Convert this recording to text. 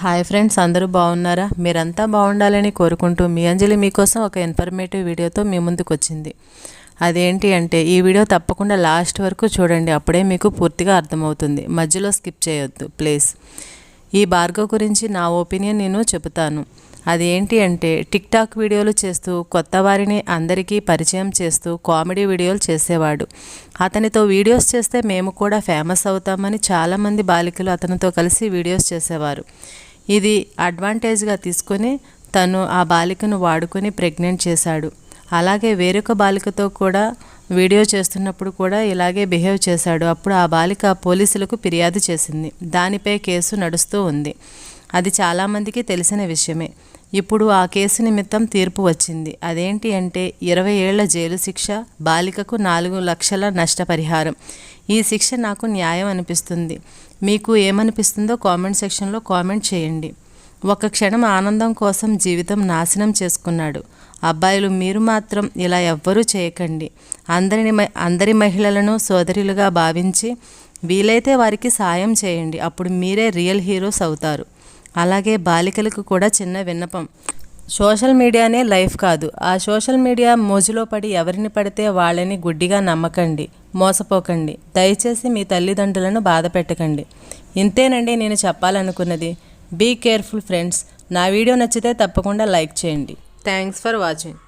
Hi friends అందరూ బాగున్నారా? మీరంతా బాగుండాలని కోరుకుంటూ మీ అంజలి మీకోసం ఒక ఇన్ఫర్మేటివ్ వీడియోతో మీ ముందుకు వచ్చింది అదేంటి అంటే ఈ వీడియో తప్పకుండా లాస్ట్ వరకు చూడండి అప్పుడే మీకు పూర్తిగా అర్థమవుతుంది. మధ్యలో స్కిప్ చేయొద్దు ప్లీజ్. ఈ భార్గవ్ గురించి నా ఒపీనియన్ నేను చెబుతాను. అదేంటి అంటే టిక్ టాక్ వీడియోలు చేస్తూ కొత్త వారిని అందరికీ పరిచయం చేస్తూ కామెడీ వీడియోలు చేసేవాడు. అతనితో వీడియోస్ చేస్తే మేము కూడా ఫేమస్ అవుతామని చాలామంది బాలికలు అతనితో కలిసి వీడియోస్ చేసేవారు. ఇది అడ్వాంటేజ్గా తీసుకొని తను ఆ బాలికను వాడుకొని ప్రెగ్నెంట్ చేశాడు. అలాగే వేరొక బాలికతో కూడా వీడియో చేస్తున్నప్పుడు కూడా ఇలాగే బిహేవ్ చేశాడు. అప్పుడు ఆ బాలిక పోలీసులకు ఫిర్యాదు చేసింది. దానిపై కేసు నడుస్తూ ఉంది. అది చాలామందికి తెలిసిన విషయమే. ఇప్పుడు ఆ కేసు నిమిత్తం తీర్పు వచ్చింది. అదేంటి అంటే ఇరవై ఏళ్ళ జైలు శిక్ష బాలికకు నాలుగు లక్షల నష్టపరిహారం. ఈ శిక్ష నాకు న్యాయం అనిపిస్తుంది. మీకు ఏమనిపిస్తుందో కామెంట్ సెక్షన్లో కామెంట్ చేయండి. ఒక క్షణం ఆనందం కోసం జీవితం నాశనం చేసుకున్నాడు. అబ్బాయిలు మీరు మాత్రం ఇలా ఎవ్వరూ చేయకండి. అందరిని అందరి మహిళలను సోదరులుగా భావించి వీలైతే వారికి సాయం చేయండి. అప్పుడు మీరే రియల్ హీరోస్ అవుతారు. అలాగే బాలికలకు కూడా చిన్న విన్నపం. సోషల్ మీడియానే లైఫ్ కాదు. ఆ సోషల్ మీడియా మోజులో పడి ఎవరిని పడితే వాళ్ళని గుడ్డిగా నమ్మకండి మోసపోకండి. దయచేసి మీ తల్లిదండ్రులను బాధ పెట్టకండి. ఇంతేనండి నేను చెప్పాలనుకున్నది. బీ కేర్ఫుల్ ఫ్రెండ్స్ నా వీడియో నచ్చితే తప్పకుండా లైక్ చేయండి. Thanks for watching